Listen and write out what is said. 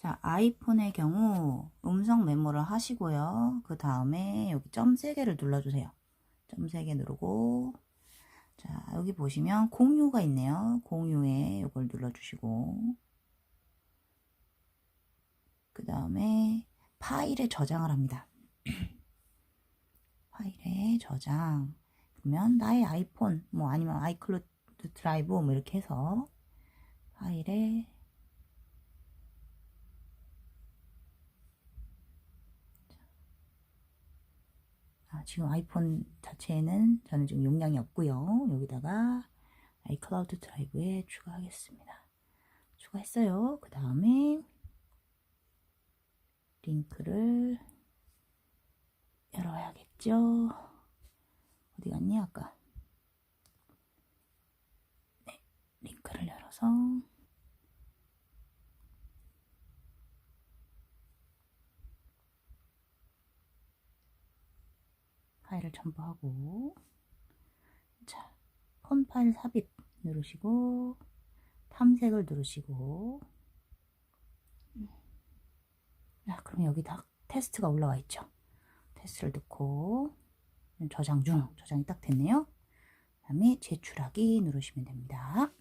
자, 아이폰의 경우 음성 메모를 하시고요. 그 다음에 여기 점 3개를 눌러주세요. 점 3개 누르고 자, 여기 보시면 공유가 있네요. 공유에 이걸 눌러주시고 그 다음에 파일에 저장을 합니다. 파일에 저장 그러면 나의 아이폰 뭐 아니면 아이클로드 드라이브 뭐 이렇게 해서 파일에 아, 지금 아이폰 자체에는 저는 지금 용량이 없고요. 여기다가 아이클라우드 드라이브에 추가하겠습니다. 추가했어요. 그 다음에 링크를 열어야겠죠. 어디 갔니 아까? 네, 링크를 열어서 파일을 첨부하고 자, 폰 파일 삽입 누르시고 탐색을 누르시고 아, 그럼 여기 다 테스트가 올라와 있죠. 테스트를 넣고 저장 중 저장이 딱 됐네요. 그 다음에 제출하기 누르시면 됩니다.